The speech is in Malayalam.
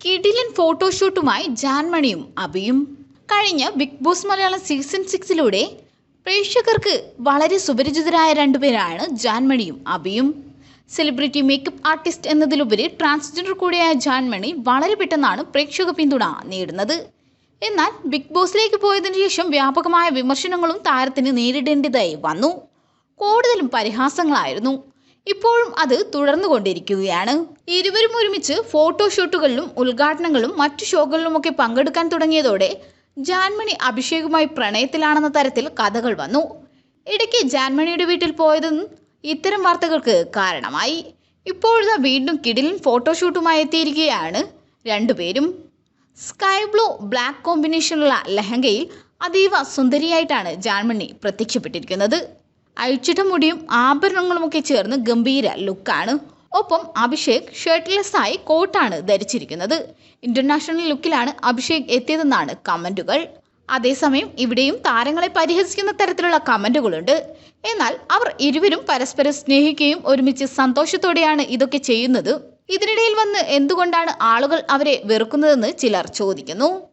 കിടിലൻ ഫോട്ടോഷൂട്ടുമായി ജാൻമണിയും അബിയും കഴിഞ്ഞ ബിഗ് ബോസ് മലയാളം സീസൺ സിക്സിലൂടെ പ്രേക്ഷകർക്ക് വളരെ സുപരിചിതരായ രണ്ടുപേരാണ് ജാൻമണിയും അബിയും. സെലിബ്രിറ്റി മേക്കപ്പ് ആർട്ടിസ്റ്റ് എന്നതിലുപരി ട്രാൻസ്ജെൻഡർ കൂടിയായ ജാൻമണി വളരെ പെട്ടെന്നാണ് പ്രേക്ഷക പിന്തുണ നേടുന്നത്. എന്നാൽ ബിഗ് ബോസിലേക്ക് പോയതിനു ശേഷം വ്യാപകമായ വിമർശനങ്ങളും താരത്തിന് നേരിടേണ്ടതായി വന്നു. കൂടുതലും പരിഹാസങ്ങളായിരുന്നു. ഇപ്പോഴും അത് തുടർന്നുകൊണ്ടിരിക്കുകയാണ്. ഇരുവരും ഒരുമിച്ച് ഫോട്ടോഷൂട്ടുകളിലും ഉദ്ഘാടനങ്ങളും മറ്റു ഷോകളിലുമൊക്കെ പങ്കെടുക്കാൻ തുടങ്ങിയതോടെ ജാൻമണി അഭിഷേകുമായി പ്രണയത്തിലാണെന്ന തരത്തിൽ കഥകൾ വന്നു. ഇടയ്ക്ക് ജാൻമണിയുടെ വീട്ടിൽ പോയതും ഇത്തരം വാർത്തകൾക്ക് കാരണമായി. ഇപ്പോഴത്തെ വീണ്ടും കിടിലൻ ഫോട്ടോഷൂട്ടുമായി എത്തിയിരിക്കുകയാണ് രണ്ടുപേരും. സ്കൈ ബ്ലൂ ബ്ലാക്ക് കോമ്പിനേഷനുള്ള ലെഹങ്കയിൽ അതീവ സുന്ദരിയായിട്ടാണ് ജാൻമണി പ്രത്യക്ഷപ്പെട്ടിരിക്കുന്നത്. അഴിച്ചിട്ട മുടിയും ആഭരണങ്ങളുമൊക്കെ ചേർന്ന് ഗംഭീര ലുക്കാണ്. ഒപ്പം അഭിഷേക് ഷർട്ട്ലെസ് ആയി കോട്ടാണ് ധരിച്ചിരിക്കുന്നത്. ഇന്റർനാഷണൽ ലുക്കിലാണ് അഭിഷേക് എത്തിയതെന്നാണ് കമന്റുകൾ. അതേസമയം ഇവിടെയും താരങ്ങളെ പരിഹസിക്കുന്ന തരത്തിലുള്ള കമന്റുകളുണ്ട്. എന്നാൽ അവർ ഇരുവരും പരസ്പരം സ്നേഹിക്കുകയും ഒരുമിച്ച് സന്തോഷത്തോടെയാണ് ഇതൊക്കെ ചെയ്യുന്നത്. ഇതിനിടയിൽ വന്ന് എന്തുകൊണ്ടാണ് ആളുകൾ അവരെ വെറുക്കുന്നതെന്ന് ചിലർ ചോദിക്കുന്നു.